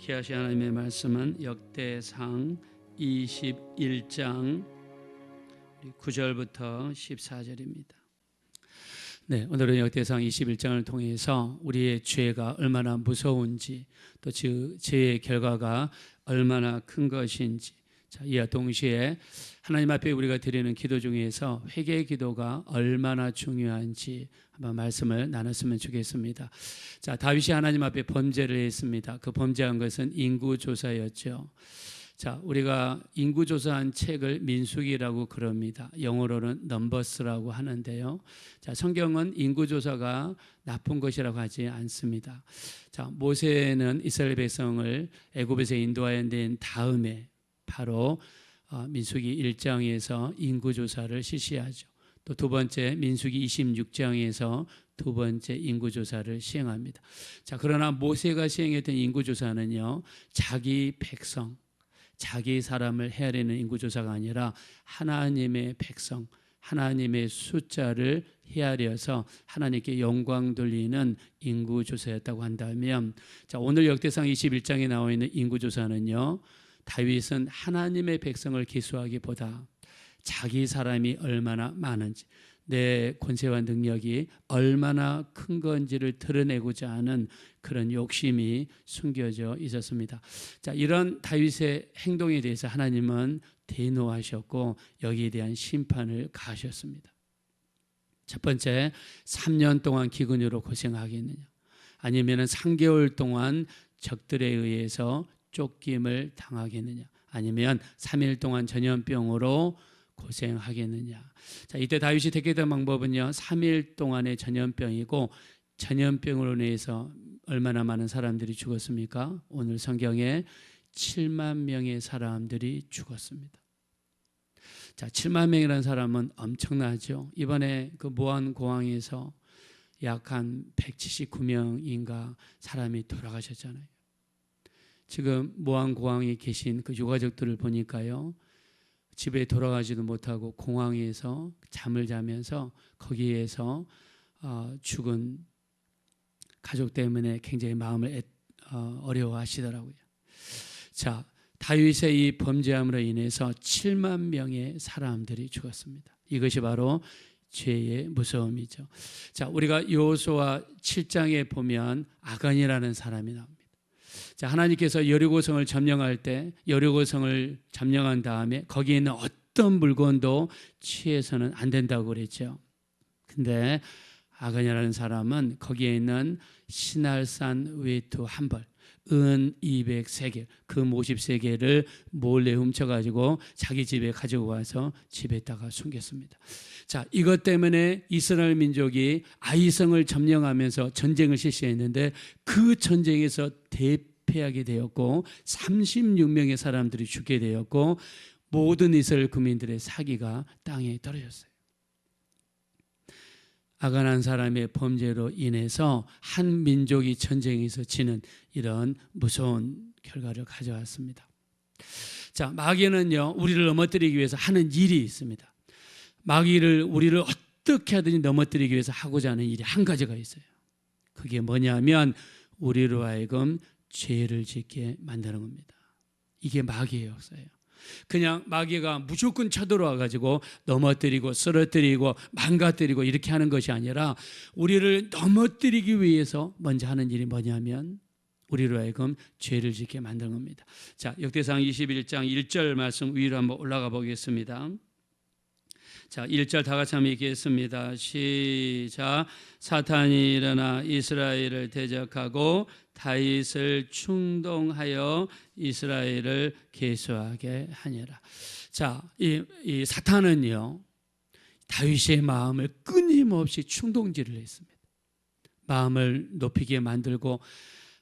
기하시 하나님의 말씀은 역대상 21장 9절부터 14절입니다. 네, 오늘은 역대상 21장을 통해서 우리의 죄가 얼마나 무서운지 또 그 죄의 결과가 얼마나 큰 것인지 자, 이와 동시에 하나님 앞에 우리가 드리는 기도 중에서 회개 기도가 얼마나 중요한지 한번 말씀을 나눴으면 좋겠습니다. 자, 다윗이 하나님 앞에 범죄를 했습니다. 그 범죄한 것은 인구 조사였죠. 자, 우리가 인구 조사한 책을 민수기라고 그럽니다. 영어로는 넘버스라고 하는데요. 자, 성경은 인구 조사가 나쁜 것이라고 하지 않습니다. 자, 모세는 이스라엘 백성을 애굽에서 인도하여 낸 다음에 바로 어, 민수기 1장에서 인구 조사를 실시하죠. 또 두 번째 민수기 26장에서 두 번째 인구 조사를 시행합니다. 자, 그러나 모세가 시행했던 인구 조사는요. 자기 백성, 자기 사람을 헤아리는 인구 조사가 아니라 하나님의 백성, 하나님의 숫자를 헤아려서 하나님께 영광 돌리는 인구 조사였다고 한다면 자, 오늘 역대상 21장에 나와 있는 인구 조사는요. 다윗은 하나님의 백성을 기수하기보다 자기 사람이 얼마나 많은지 내 권세와 능력이 얼마나 큰 건지를 드러내고자 하는 그런 욕심이 숨겨져 있었습니다. 자, 이런 다윗의 행동에 대해서 하나님은 대노하셨고 여기에 대한 심판을 가하셨습니다. 첫 번째, 3년 동안 기근으로 고생하겠느냐? 아니면 3개월 동안 적들에 의해서 쫓김을 당하겠느냐? 아니면 3일 동안 전염병으로 고생하겠느냐. 자, 이때 다윗이 택했던 방법은요. 3일 동안의 전염병이고 전염병으로 인해서 얼마나 많은 사람들이 죽었습니까? 오늘 성경에 7만 명의 사람들이 죽었습니다. 자, 7만 명이라는 사람은 엄청나죠. 이번에 그 모한 공항에서 약 한 179명인가 사람이 돌아가셨잖아요. 지금 모한 공항에 계신 그 유가족들을 보니까요. 집에 돌아가지도 못하고 공항에서 잠을 자면서 거기에서 어, 죽은 가족 때문에 굉장히 마음을 어, 어려워하시더라고요. 자, 다윗의 이 범죄함으로 인해서 7만 명의 사람들이 죽었습니다. 이것이 바로 죄의 무서움이죠. 자, 우리가 요수와 7장에 보면 아간이라는 사람이 나옵니다. 자, 하나님께서 여리고성을 점령할 때 여리고성을 점령한 다음에 거기에 있는 어떤 물건도 취해서는 안 된다고 그랬죠. 근데 아가냐라는 사람은 거기에 있는 신할산 외투 한 벌, 은 203개, 금 53개를 몰래 훔쳐가지고 자기 집에 가지고 와서 집에다가 숨겼습니다. 자, 이것 때문에 이스라엘 민족이 아이성을 점령하면서 전쟁을 실시했는데 그 전쟁에서 대 패하게 되었고 36명의 사람들이 죽게 되었고 모든 이스라엘 국민들의 사기가 땅에 떨어졌어요. 아간한 사람의 범죄로 인해서 한 민족이 전쟁에서 지는 이런 무서운 결과를 가져왔습니다. 자, 마귀는요, 우리를 넘어뜨리기 위해서 하는 일이 있습니다. 마귀를, 우리를 어떻게 하든지 넘어뜨리기 위해서 하고자 하는 일이 한 가지가 있어요. 그게 뭐냐면, 우리로 하여금 죄를 짓게 만드는 겁니다. 이게 마귀의 역사예요. 그냥 마귀가 무조건 쳐들어와 가지고 넘어뜨리고 쓰러뜨리고 망가뜨리고 이렇게 하는 것이 아니라 우리를 넘어뜨리기 위해서 먼저 하는 일이 뭐냐면 우리로 하여금 죄를 짓게 만드는 겁니다. 자, 역대상 21장 1절 말씀 위로 한번 올라가 보겠습니다. 자, 1절 다 같이 한번 읽겠습니다. 시작. 사탄이 일어나 이스라엘을 대적하고 다윗을 충동하여 이스라엘을 계수하게 하니라. 자, 이, 이 사탄은요, 다윗의 마음을 끊임없이 충동질을 했습니다. 마음을 높이게 만들고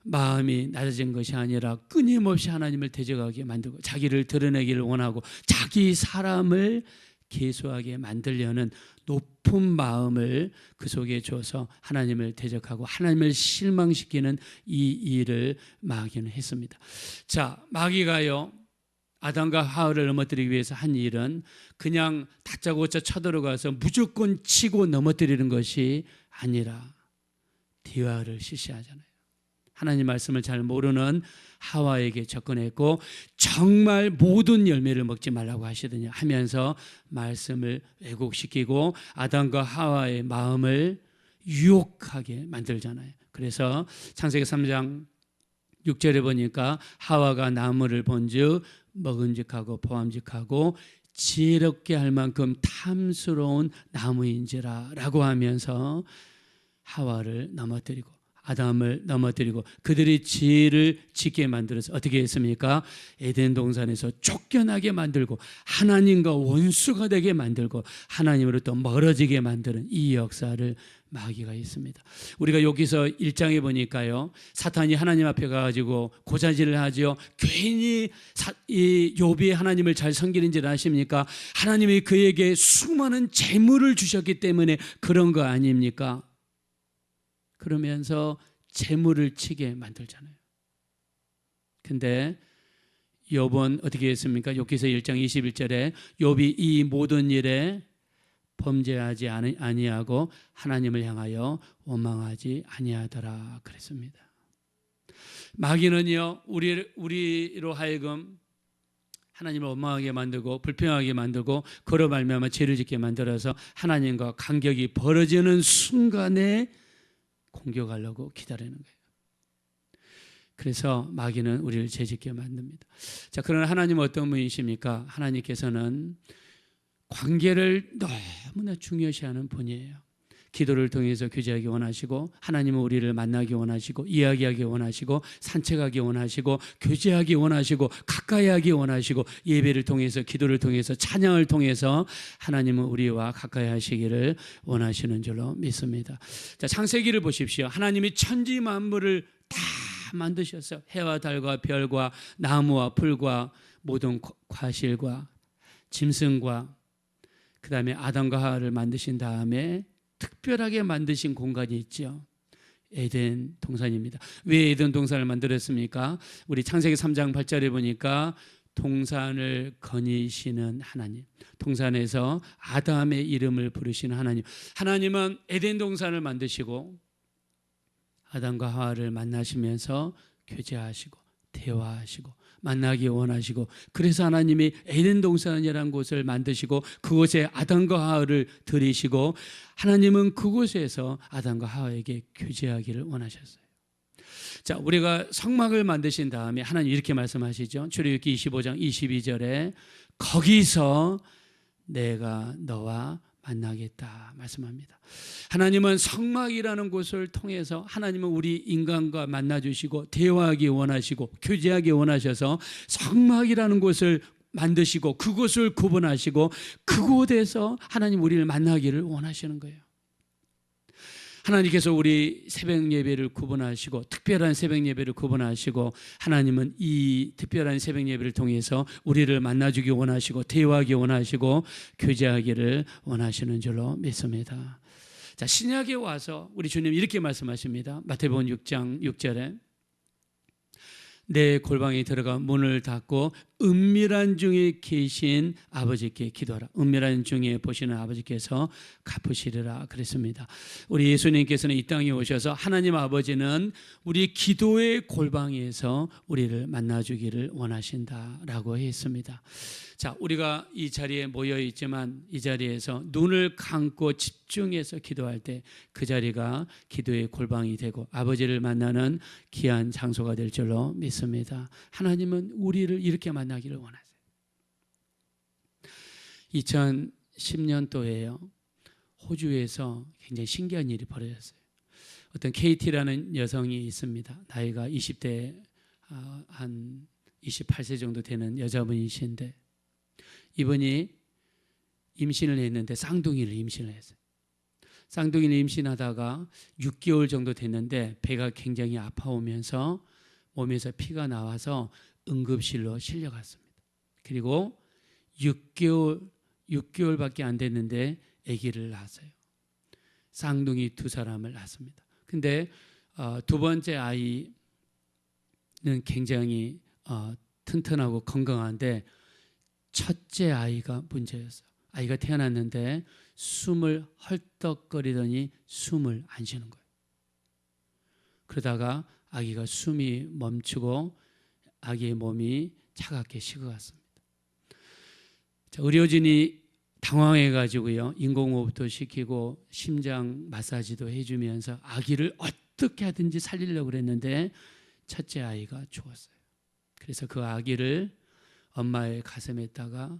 마음이 낮아진 것이 아니라 끊임없이 하나님을 대적하게 만들고 자기를 드러내기를 원하고 자기 사람을 계수하게 만들려는 높은 마음을 그 속에 줘서 하나님을 대적하고 하나님을 실망시키는 이 일을 마귀는 했습니다. 자, 마귀가요. 아담과 하울을 넘어뜨리기 위해서 한 일은 그냥 다짜고짜 쳐들어가서 무조건 치고 넘어뜨리는 것이 아니라 대화를 실시하잖아요. 하나님 말씀을 잘 모르는 하와에게 접근했고 정말 모든 열매를 먹지 말라고 하시더니 하면서 말씀을 왜곡시키고 아담과 하와의 마음을 유혹하게 만들잖아요. 그래서 창세기 3장 6절에 보니까 하와가 나무를 본즉 먹음직하고 보암직하고 지혜롭게 할 만큼 탐스러운 나무인지라라고 하면서 하와를 넘어뜨리고 아담을 넘어뜨리고 그들의 지혜를 짓게 만들어서 어떻게 했습니까? 에덴 동산에서 쫓겨나게 만들고 하나님과 원수가 되게 만들고 하나님으로부터 멀어지게 만드는 이 역사를 마귀가 있습니다. 우리가 여기서 1장에 보니까요. 사탄이 하나님 앞에 가가지고 고자질을 하지요. 괜히 사, 이 요비의 하나님을 잘 섬기는지 아십니까? 하나님이 그에게 수많은 재물을 주셨기 때문에 그런 거 아닙니까? 그러면서 재물을 치게 만들잖아요. 근데 욥은 어떻게 했습니까? 여기서 1장 21절에 욥이 이 모든 일에 범죄하지 아니하고 하나님을 향하여 원망하지 아니하더라 그랬습니다. 마귀는요 우리 우리로 하여금 하나님을 원망하게 만들고 불평하게 만들고 그로 말미암아 죄를 짓게 만들어서 하나님과 간격이 벌어지는 순간에 공격하려고 기다리는 거예요. 그래서 마귀는 우리를 죄짓게 만듭니다. 자, 그러나 하나님 어떤 분이십니까? 하나님께서는 관계를 너무나 중요시하는 분이에요. 기도를 통해서 교제하기 원하시고 하나님은 우리를 만나기 원하시고 이야기하기 원하시고 산책하기 원하시고 교제하기 원하시고 가까이 하기 원하시고 예배를 통해서 기도를 통해서 찬양을 통해서 하나님은 우리와 가까이 하시기를 원하시는 줄로 믿습니다. 자, 창세기를 보십시오. 하나님이 천지 만물을 다 만드셨어요. 해와 달과 별과 나무와 풀과 모든 과실과 짐승과 그 다음에 아담과 하와를 만드신 다음에 특별하게 만드신 공간이 있죠. 에덴 동산입니다. 왜 에덴 동산을 만들었습니까? 우리 창세기 3장 8절에 보니까 동산을 거니시는 하나님. 동산에서 아담의 이름을 부르시는 하나님. 하나님은 에덴 동산을 만드시고 아담과 하와를 만나시면서 교제하시고 대화하시고 만나기 원하시고 그래서 하나님이 에덴 동산이라는 곳을 만드시고 그곳에 아담과 하와를 들이시고 하나님은 그곳에서 아담과 하와에게 교제하기를 원하셨어요. 자, 우리가 성막을 만드신 다음에 하나님 이렇게 말씀하시죠. 출애굽기 25장 22절에 거기서 내가 너와 만나겠다 말씀합니다. 하나님은 성막이라는 곳을 통해서 하나님은 우리 인간과 만나 주시고 대화하기 원하시고 교제하기 원하셔서 성막이라는 곳을 만드시고 그곳을 구분하시고 그곳에서 하나님 우리를 만나기를 원하시는 거예요. 하나님께서 우리 새벽 예배를 구분하시고 특별한 새벽 예배를 구분하시고 하나님은 이 특별한 새벽 예배를 통해서 우리를 만나주기 원하시고 대화하기 원하시고 교제하기를 원하시는 줄로 믿습니다. 자 신약에 와서 우리 주님 이렇게 말씀하십니다. 마태복음 6장 6절에 내 골방에 들어가 문을 닫고 은밀한 중에 계신 아버지께 기도하라. 은밀한 중에 보시는 아버지께서 갚으시리라 그랬습니다. 우리 예수님께서는 이 땅에 오셔서 하나님 아버지는 우리 기도의 골방에서 우리를 만나 주기를 원하신다라고 했습니다. 자, 우리가 이 자리에 모여 있지만 이 자리에서 눈을 감고 집중해서 기도할 때 그 자리가 기도의 골방이 되고 아버지를 만나는 귀한 장소가 될 줄로 믿습니다. 하나님은 우리를 이렇게 만나기를 원하세요. 2010년도에요. 호주에서 굉장히 신기한 일이 벌어졌어요. 어떤 KT라는 여성이 있습니다. 나이가 20대 아, 한 28세 정도 되는 여자분이신데 이분이 임신을 했는데 쌍둥이를 임신을 했어요. 쌍둥이를 임신하다가 6개월 정도 됐는데 배가 굉장히 아파오면서 몸에서 피가 나와서 응급실로 실려갔습니다. 그리고 6개월 6개월밖에 안 됐는데 아기를 낳았어요. 쌍둥이 두 사람을 낳습니다. 근데 어, 두 번째 아이는 굉장히 어, 튼튼하고 건강한데 첫째 아이가 문제였어요. 아이가 태어났는데 숨을 헐떡거리더니 숨을 안 쉬는 거예요. 그러다가 아기가 숨이 멈추고 아기의 몸이 차갑게 식어갔습니다. 자, 의료진이 당황해 가지고요 인공호흡도 시키고 심장 마사지도 해주면서 아기를 어떻게 하든지 살리려고 그랬는데 첫째 아이가 죽었어요. 그래서 그 아기를 엄마의 가슴에다가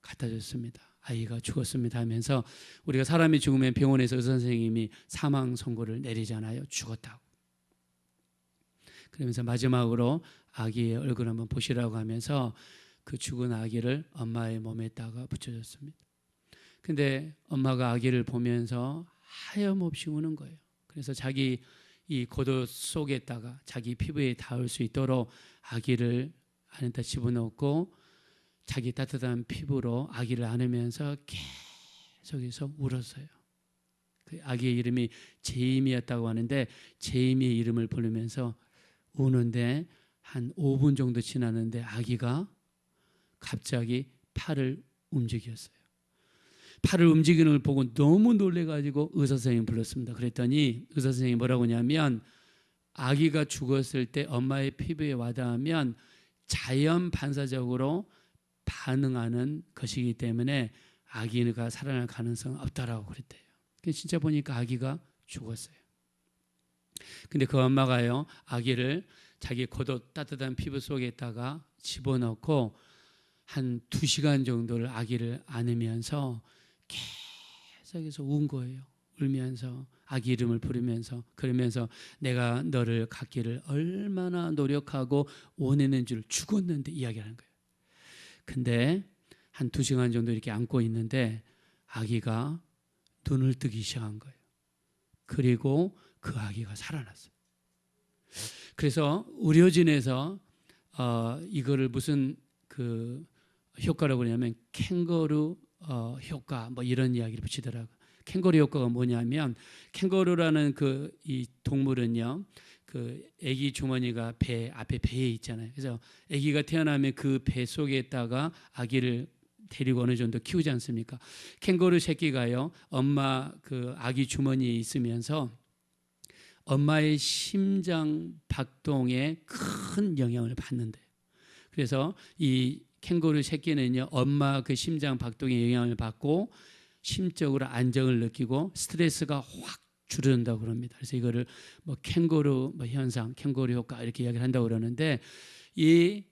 갖다 줬습니다. 아이가 죽었습니다 하면서 우리가 사람이 죽으면 병원에서 의사 선생님이 사망 선고를 내리잖아요. 죽었다고. 그러면서 마지막으로 아기의 얼굴 한번 보시라고 하면서 그 죽은 아기를 엄마의 몸에다가 붙여줬습니다. 근데 엄마가 아기를 보면서 하염없이 우는 거예요. 그래서 자기 이 고도 속에다가 자기 피부에 닿을 수 있도록 아기를 안에다 집어넣고 자기 따뜻한 피부로 아기를 안으면서 계속해서 울었어요. 그 아기의 이름이 제임이었다고 하는데 제임의 이름을 부르면서 우는데 한 5분 정도 지났는데 아기가 갑자기 팔을 움직였어요. 팔을 움직이는 걸 보고 너무 놀래가지고 의사 선생님 불렀습니다. 그랬더니 의사 선생님이 뭐라고 하냐면 아기가 죽었을 때 엄마의 피부에 와닿으면 자연 반사적으로 반응하는 것이기 때문에 아기가 살아날 가능성은 없다라고 그랬대요. 진짜 보니까 아기가 죽었어요. 근데 그 엄마가요 아기를 자기 겉옷 따뜻한 피부 속에다가 집어넣고 한 두 시간 정도를 아기를 안으면서 계속해서 운 거예요. 울면서 아기 이름을 부르면서 그러면서 내가 너를 갖기를 얼마나 노력하고 원하는 줄 죽었는데 이야기하는 거예요. 근데 한 두 시간 정도 이렇게 안고 있는데 아기가 눈을 뜨기 시작한 거예요. 그리고 그 아기가 살아났어요. 그래서 의료진에서 어, 이거를 무슨 그 효과라고 그러냐면 캥거루 어, 효과 뭐 이런 이야기를 붙이더라고. 캥거루 효과가 뭐냐면 캥거루라는 그 이 동물은요. 그 아기 주머니가 배 앞에 배에 있잖아요. 그래서 아기가 태어나면 그 배 속에다가 아기를 데리고 어느 정도 키우지 않습니까? 캥거루 새끼가요. 엄마 그 아기 주머니에 있으면서 엄마의 심장 박동에 큰 영향을 받는데요. 그래서 이 캥거루 새끼는요, 엄마 그 심장 박동에 영향을 받고 심적으로 안정을 느끼고 스트레스가 확 줄어든다고 그럽니다. 그래서 이거를 뭐 캥거루 뭐 현상, 캥거루 효과 이렇게 이야기를 한다고 그러는데 이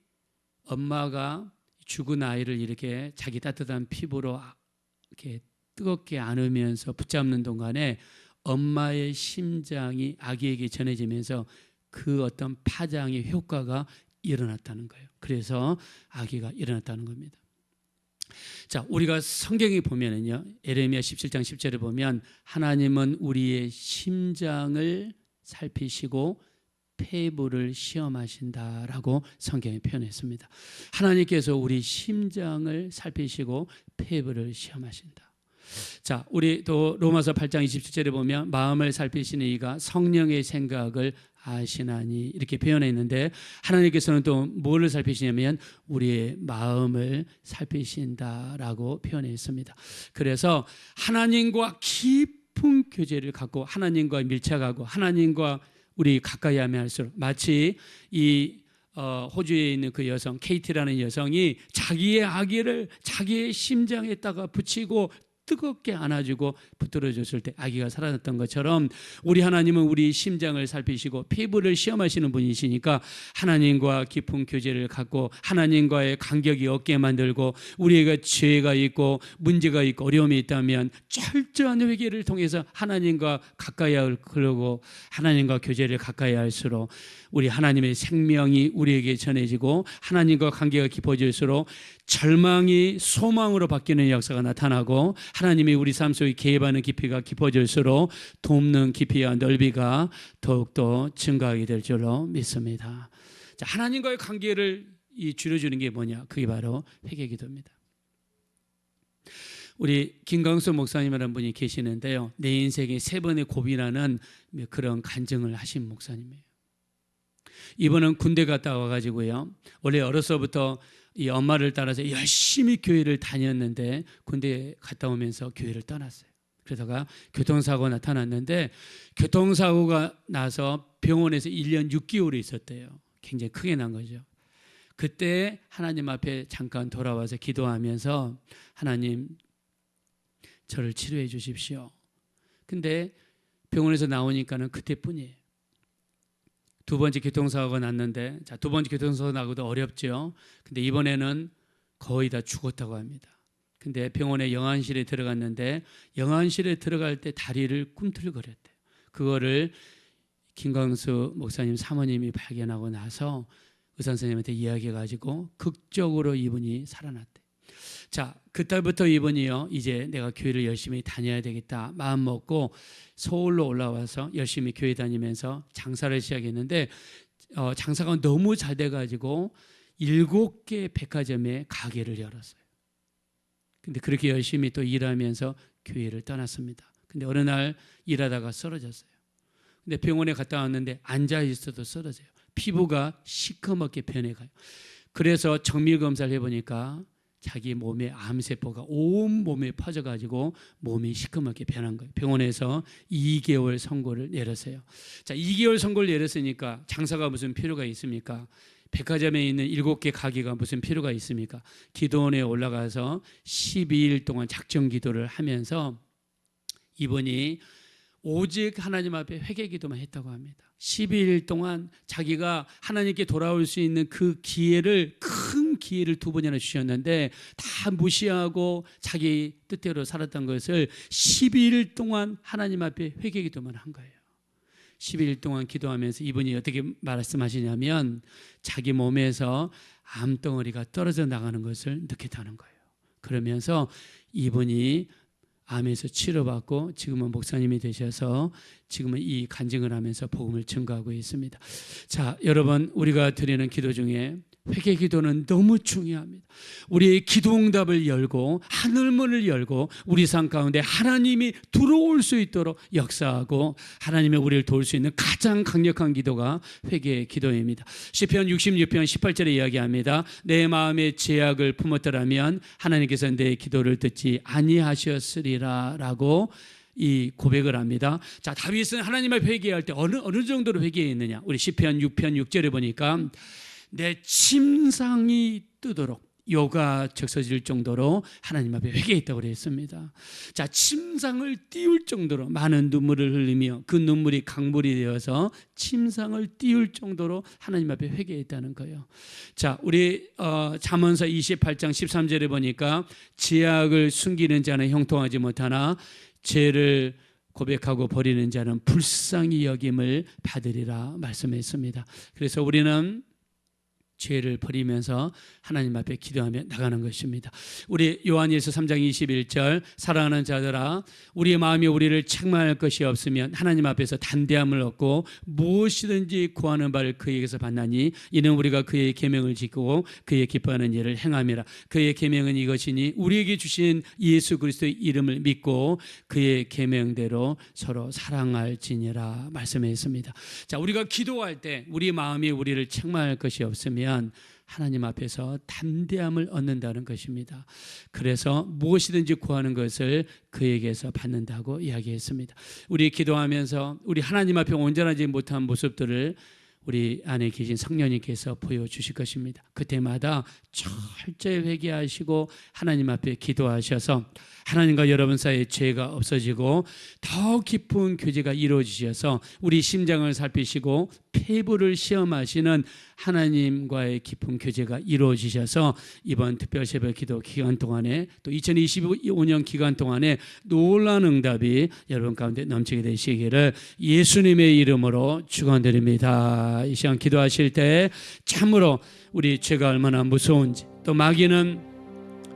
엄마가 죽은 아이를 이렇게 자기 따뜻한 피부로 이렇게 뜨겁게 안으면서 붙잡는 동안에 엄마의 심장이 아기에게 전해지면서 그 어떤 파장의 효과가 일어났다는 거예요. 그래서 아기가 일어났다는 겁니다. 자, 우리가 성경에 보면은요. 에레미야 17장 10절에 보면 하나님은 우리의 심장을 살피시고 폐부를 시험하신다라고 성경에 표현했습니다. 하나님께서 우리 심장을 살피시고 폐부를 시험하신다. 자, 우리 또 로마서 8장 27절에 보면 마음을 살피시는 이가 성령의 생각을 아시나니 이렇게 표현했는데 하나님께서는 또 뭐를 살피시냐면 우리의 마음을 살피신다라고 표현했습니다. 그래서 하나님과 깊은 교제를 갖고 하나님과 밀착하고 하나님과 우리 가까이 하면 할수록 마치 이 어, 호주에 있는 그 여성 케이티라는 여성이 자기의 아기를 자기의 심장에다가 붙이고 뜨겁게 안아주고 붙들어줬을 때 아기가 살아났던 것처럼 우리 하나님은 우리 심장을 살피시고 피부를 시험하시는 분이시니까 하나님과 깊은 교제를 갖고 하나님과의 간격이 없게 만들고 우리가 죄가 있고 문제가 있고 어려움이 있다면 철저한 회개를 통해서 하나님과 가까이 하려고 하나님과 교제를 가까이 할수록 우리 하나님의 생명이 우리에게 전해지고 하나님과 관계가 깊어질수록 절망이 소망으로 바뀌는 역사가 나타나고 하나님이 우리 삶 속에 개입하는 깊이가 깊어질수록 돕는 깊이와 넓이가 더욱더 증가하게 될 줄로 믿습니다. 자, 하나님과의 관계를 이 줄여주는 게 뭐냐? 그게 바로 회개 기도입니다. 우리 김광수 목사님이라는 분이 계시는데요. 내 인생에 세 번의 고비라는 그런 간증을 하신 목사님이에요. 이번은 군대 갔다 와가지고요. 원래 어려서부터 이 엄마를 따라서 열심히 교회를 다녔는데 군대 갔다 오면서 교회를 떠났어요. 그러다가 교통사고 나타났는데 교통사고가 나서 병원에서 1년 6개월이 있었대요. 굉장히 크게 난 거죠. 그때 하나님 앞에 잠깐 돌아와서 기도하면서 하나님 저를 치료해 주십시오. 근데 병원에서 나오니까는 그때뿐이에요. 두 번째 교통사고가 났는데 자, 두 번째 교통사고 나고도 어렵죠. 근데 이번에는 거의 다 죽었다고 합니다. 근데 병원에 영안실에 들어갔는데 영안실에 들어갈 때 다리를 꿈틀거렸대요. 그거를 김광수 목사님 사모님이 발견하고 나서 의사 선생님한테 이야기해 가지고 극적으로 이분이 살아났대. 자, 그때부터 이분이요. 이제 내가 교회를 열심히 다녀야 되겠다. 마음 먹고 서울로 올라와서 열심히 교회 다니면서 장사를 시작했는데 어, 장사가 너무 잘 돼가지고 일곱 개 백화점에 가게를 열었어요. 근데 그렇게 열심히 또 일하면서 교회를 떠났습니다. 근데 어느 날 일하다가 쓰러졌어요. 근데 병원에 갔다 왔는데 앉아 있어도 쓰러져요. 피부가 시커멓게 변해가요. 그래서 정밀 검사를 해보니까 자기 몸에 암세포가 온 몸에 퍼져가지고 몸이 시커멓게 변한 거예요. 병원에서 2개월 선고를 내렸어요. 자, 2개월 선고를 내렸으니까 장사가 무슨 필요가 있습니까? 백화점에 있는 일곱 개 가게가 무슨 필요가 있습니까? 기도원에 올라가서 12일 동안 작정 기도를 하면서 이분이 오직 하나님 앞에 회개 기도만 했다고 합니다. 12일 동안 자기가 하나님께 돌아올 수 있는 그 기회를 큰 기회를 두 번이나 주셨는데 다 무시하고 자기 뜻대로 살았던 것을 12일 동안 하나님 앞에 회개 기도만 한 거예요. 12일 동안 기도하면서 이분이 어떻게 말씀하시냐면 자기 몸에서 암덩어리가 떨어져 나가는 것을 느꼈다는 거예요. 그러면서 이분이 암에서 치료받고 지금은 목사님이 되셔서 지금은 이 간증을 하면서 복음을 증거하고 있습니다. 자, 여러분 우리가 드리는 기도 중에 회개 기도는 너무 중요합니다. 우리의 기도 응답을 열고 하늘문을 열고 우리 삶 가운데 하나님이 들어올 수 있도록 역사하고 하나님의 우리를 도울 수 있는 가장 강력한 기도가 회개의 기도입니다. 시편 66편 18절에 이야기합니다. 내 마음의 제약을 품었더라면 하나님께서 내 기도를 듣지 아니하셨으리라라고 이 고백을 합니다. 자, 다윗은 하나님을 회개할 때 어느 어느 정도로 회개했느냐? 우리 시편 6편 6절에 보니까 내 침상이 뜨도록 요가 적서질 정도로 하나님 앞에 회개했다고 그랬습니다. 자, 침상을 띄울 정도로 많은 눈물을 흘리며 그 눈물이 강물이 되어서 침상을 띄울 정도로 하나님 앞에 회개했다는 거예요. 자, 우리 어, 잠언서 28장 13절에 보니까 제약을 숨기는 자는 형통하지 못하나 죄를 고백하고 버리는 자는 불쌍히 여김을 받으리라 말씀했습니다. 그래서 우리는 죄를 버리면서 하나님 앞에 기도하며 나가는 것입니다. 우리 요한일서 3장 21절 사랑하는 자들아 우리의 마음이 우리를 책망할 것이 없으면 하나님 앞에서 단대함을 얻고 무엇이든지 구하는 바를 그에게서 받나니 이는 우리가 그의 계명을 지키고 그의 기뻐하는 일을 행함이라 그의 계명은 이것이니 우리에게 주신 예수 그리스도의 이름을 믿고 그의 계명대로 서로 사랑할지니라 말씀했습니다. 자, 우리가 기도할 때 우리 마음이 우리를 책망할 것이 없으면 하면 하나님 앞에서 담대함을 얻는다는 것입니다. 그래서 무엇이든지 구하는 것을 그에게서 받는다고 이야기했습니다. 우리 기도하면서 우리 하나님 앞에 온전하지 못한 모습들을 우리 안에 계신 성령님께서 보여주실 것입니다. 그때마다 철저히 회개하시고 하나님 앞에 기도하셔서 하나님과 여러분 사이에 죄가 없어지고 더 깊은 교제가 이루어지셔서 우리 심장을 살피시고 폐부를 시험하시는 하나님과의 깊은 교제가 이루어지셔서 이번 특별 새벽 기도 기간 동안에 또 2025년 기간 동안에 놀라운 응답이 여러분 가운데 넘치게 되시기를 예수님의 이름으로 축원드립니다. 이 시간 기도하실 때 참으로 우리 죄가 얼마나 무서운지 또 마귀는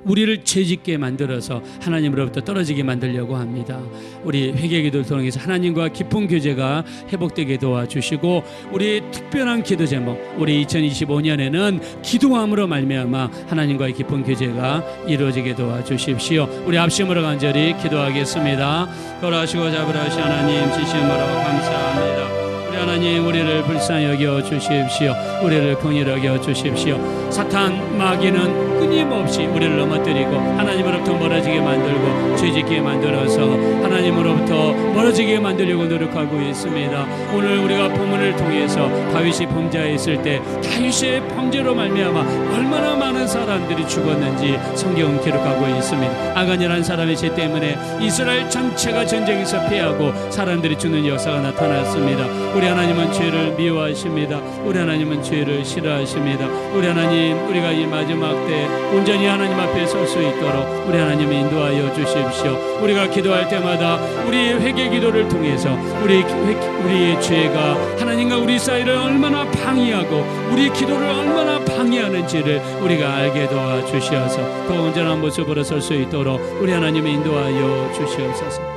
우리를 죄짓게 만들어서 하나님으로부터 떨어지게 만들려고 합니다. 우리 회개 기도를 통해서 하나님과 깊은 교제가 회복되게 도와주시고 우리 특별한 기도 제목 우리 2025년에는 기도함으로 말미암아 하나님과의 깊은 교제가 이루어지게 도와주십시오. 우리 앞심으로 간절히 기도하겠습니다. 걸어하시고 잡으라시 하나님 지시므로 감사합니다. 우리 하나님 우리를 불쌍히 여겨 주십시오. 우리를 긍휼히 여겨 주십시오. 사탄 마귀는 끊임없이 우리를 넘어뜨리고 하나님으로부터 멀어지게 만들고 죄짓게 만들어서 하나님으로부터 멀어지게 만들려고 노력하고 있습니다. 오늘 우리가 본문을 통해서 다윗이 범죄했을 때 다윗의 범죄로 말미암아 얼마나 많은 사람들이 죽었는지 성경은 기록하고 있습니다. 아간이라는 사람의 죄 때문에 이스라엘 전체가 전쟁에서 패하고 사람들이 죽는 역사가 나타났습니다. 우리 하나님은 죄를 미워하십니다. 우리 하나님은 죄를 싫어하십니다. 우리 하나님 우리가 이 마지막 때 온전히 하나님 앞에 설 수 있도록 우리 하나님 인도하여 주십시오. 우리가 기도할 때마다 우리의 회개 기도를 통해서 우리 우리의 죄가 하나님과 우리 사이를 얼마나 방해하고 우리 기도를 얼마나 방해하는지를 우리가 알게 도와 주시어서 더 온전한 모습으로 설 수 있도록 우리 하나님 인도하여 주시옵소서.